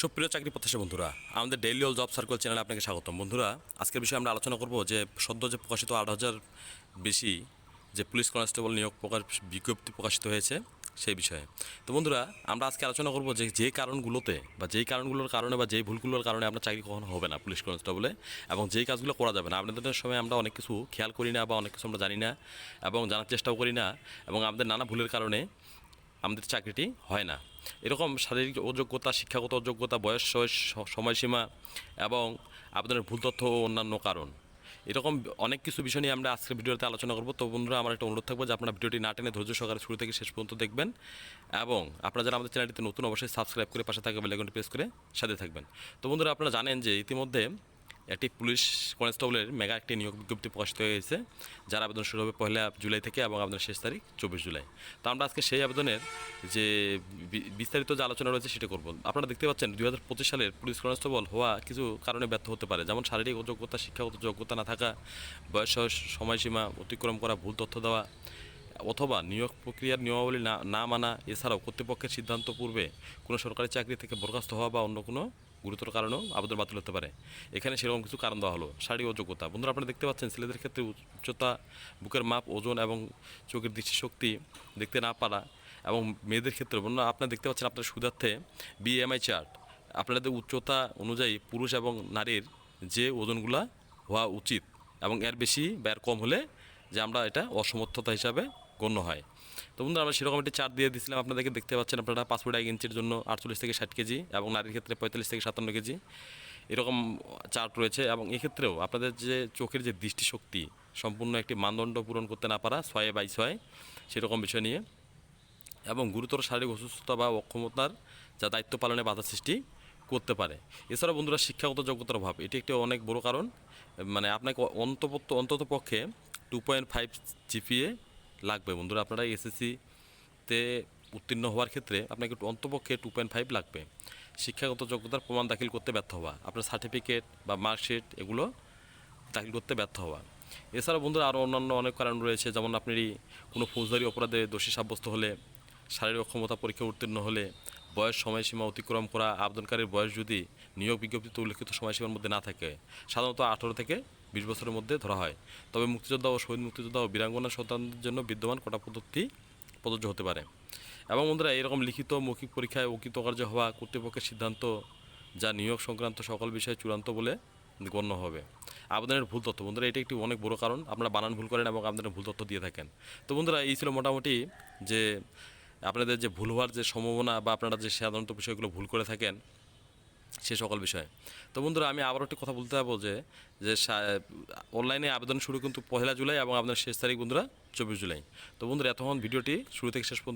সুপ্রিয় চাকরি প্রত্যাশী বন্ধুরা, আমাদের ডেইলি অল জব সার্কেল চ্যানেলে আপনাকে স্বাগতম। বন্ধুরা, আজকের বিষয়ে আমরা আলোচনা করব যে সদ্য যে প্রকাশিত আট হাজার বেশি যে পুলিশ কনস্টেবল নিয়োগ প্রকাশ, বিজ্ঞপ্তি প্রকাশিত হয়েছে সেই বিষয়ে। তো বন্ধুরা, আমরা আজকে আলোচনা করব যে যে কারণগুলোতে বা যেই কারণগুলোর কারণে বা যেই ভুলগুলোর কারণে আপনার চাকরি কখনো হবে না পুলিশ কনস্টেবলে এবং যেই কাজগুলো করা যাবে না। আপনাদের সময় আমরা অনেক কিছু খেয়াল করি না বা অনেক কিছু আমরা জানি না এবং জানার চেষ্টাও করি না এবং আমাদের নানা ভুলের কারণে আমাদের চাকরিটি হয় না। এরকম শারীরিক অযোগ্যতা, শিক্ষাগত অযোগ্যতা, বয়স সময়সীমা এবং আপনাদের ভুল তথ্য ও অন্যান্য কারণ। এরকম অনেক কিছু বিষয় নিয়ে আমরা আজকের ভিডিওতে আলোচনা করব। তো বন্ধুরা, আমার একটা অনুরোধ থাকবে যে আপনারা ভিডিওটি না টেনে ধৈর্য সহকারে শুরু থেকে শেষ পর্যন্ত দেখবেন এবং আপনারা যারা আমাদের চ্যানেলটিতে নতুন, অবশ্যই সাবস্ক্রাইব করে পাশে থাকা বেলাইকনটি প্রেস করে সাথে থাকবেন। তো বন্ধুরা, আপনারা জানেন যে ইতিমধ্যে একটি পুলিশ কনস্টেবলের মেগা একটি নিয়োগ বিজ্ঞপ্তি প্রকাশিত হয়েছে যার আবেদন শুরু হবে পয়লা জুলাই থেকে এবং আবেদনের শেষ তারিখ চব্বিশ জুলাই। তো আমরা আজকে সেই আবেদনের যে বিস্তারিত যে আলোচনা রয়েছে সেটা করব। আপনারা দেখতে পাচ্ছেন দুই হাজার পঁচিশ সালের পুলিশ কনস্টেবল হওয়া কিছু কারণে ব্যর্থ হতে পারে। যেমন শারীরিক যোগ্যতা শিক্ষাগত যোগ্যতা না থাকা, বয়স সময়সীমা অতিক্রম করা, ভুল তথ্য দেওয়া, অথবা নিয়োগ প্রক্রিয়ার নিয়মাবলী না না মানা, এছাড়াও কর্তৃপক্ষের সিদ্ধান্ত পূর্বে কোনো সরকারি চাকরি থেকে বরখাস্ত হওয়া বা অন্য কোনো গুরুতর কারণেও আবেদন বাতিল হতে পারে। এখানে সেরকম কিছু কারণ দেওয়া হলো। শারীরিক অযোগ্যতা। বন্ধুরা, আপনারা দেখতে পাচ্ছেন, ছেলেদের ক্ষেত্রে উচ্চতা, বুকের মাপ, ওজন এবং চোখের দৃষ্টিশক্তি দেখতে না পারা এবং মেয়েদের ক্ষেত্রে, বন্ধুরা, আপনারা দেখতে পাচ্ছেন আপনার সুদার্থে বিএমআই চার্ট আপনাদের উচ্চতা অনুযায়ী পুরুষ এবং নারীর যে ওজনগুলা হওয়া উচিত এবং এর বেশি বা কম হলে যে আমরা এটা অসমর্থতা হিসাবে গণ্য হয়। তো বন্ধুরা, আমরা সেরকম একটি চার্ট দিয়ে দিয়েছিলাম। আপনাদেরকে দেখতে পাচ্ছেন আপনারা পাসপোর্ট এক ইঞ্চির জন্য আটচল্লিশ থেকে ষাট কেজি এবং নারীর ক্ষেত্রে পঁয়তাল্লিশ থেকে সাতান্ন কেজি এরকম চার্ট রয়েছে এবং এক্ষেত্রেও আপনাদের যে চোখের যে দৃষ্টিশক্তি সম্পূর্ণ একটি মানদণ্ড পূরণ করতে না পারা, ছয়ে বাই ছয়, সেরকম বিষয় নিয়ে এবং গুরুতর শারীরিক অসুস্থতা বা অক্ষমতার যা দায়িত্ব পালনে বাধা সৃষ্টি করতে পারে। এছাড়া বন্ধুরা, শিক্ষাগত যোগ্যতার অভাব, এটি একটি অনেক বড় কারণ। মানে আপনাকে অন্তপত্ত অন্তত পক্ষে টু পয়েন্ট ফাইভ জিপিএ লাগবে। বন্ধুরা, আপনারা এসএসসিতে উত্তীর্ণ হওয়ার ক্ষেত্রে আপনাকে অন্তপক্ষে টু পয়েন্ট ফাইভ লাগবে। শিক্ষাগত যোগ্যতার প্রমাণ দাখিল করতে ব্যর্থ হওয়া, আপনার সার্টিফিকেট বা মার্কশিট এগুলো দাখিল করতে ব্যর্থ হওয়া। এছাড়া বন্ধুরা আরও অন্যান্য অনেক কারণ রয়েছে, যেমন আপনি কোনো ফৌজদারি অপরাধে দোষী সাব্যস্ত হলে, শারীরিক অক্ষমতা পরীক্ষা উত্তীর্ণ হলে, বয়স সময়সীমা অতিক্রম করা, আবেদনকারীর বয়স যদি নিয়োগ বিজ্ঞপ্তিতে উল্লেখিত সময়সীমার মধ্যে না থাকে, সাধারণত আঠারো থেকে বিশ বছরের মধ্যে ধরা হয়। তবে মুক্তিযোদ্ধা ও শহীদ মুক্তিযোদ্ধা ও বীরাঙ্গনা সন্তানদের জন্য বিদ্যমান কটা পদ্ধতি প্রযোজ্য হতে পারে। এবং বন্ধুরা, এরকম লিখিত মৌখিক পরীক্ষায় অকৃতকার্য হওয়া কর্তৃপক্ষের সিদ্ধান্ত যা নিয়োগ সংক্রান্ত সকল বিষয়ে চূড়ান্ত বলে গণ্য হবে। আবেদনের ভুল তথ্য, বন্ধুরা, এটা একটি অনেক বড় কারণ। আপনারা বানান ভুল করেন এবং আবেদনের ভুল তথ্য দিয়ে থাকেন। তো বন্ধুরা, এই ছিল মোটামুটি যে আপনাদের যে ভুল হওয়ার যে সম্ভাবনা বা আপনারা যে সাধারণত বিষয়গুলো ভুল করে থাকেন সে সকল বিষয়ে। তো বন্ধুরা, আমি আবারও একটি কথা বলতে পারব যে যে অনলাইনে আবেদন শুরু কিন্তু পহেলা জুলাই এবং আপনার শেষ তারিখ বন্ধুরা, চব্বিশ জুলাই। তো বন্ধুরা, এতক্ষণ ভিডিওটি শুরু থেকে শেষ পর্যন্ত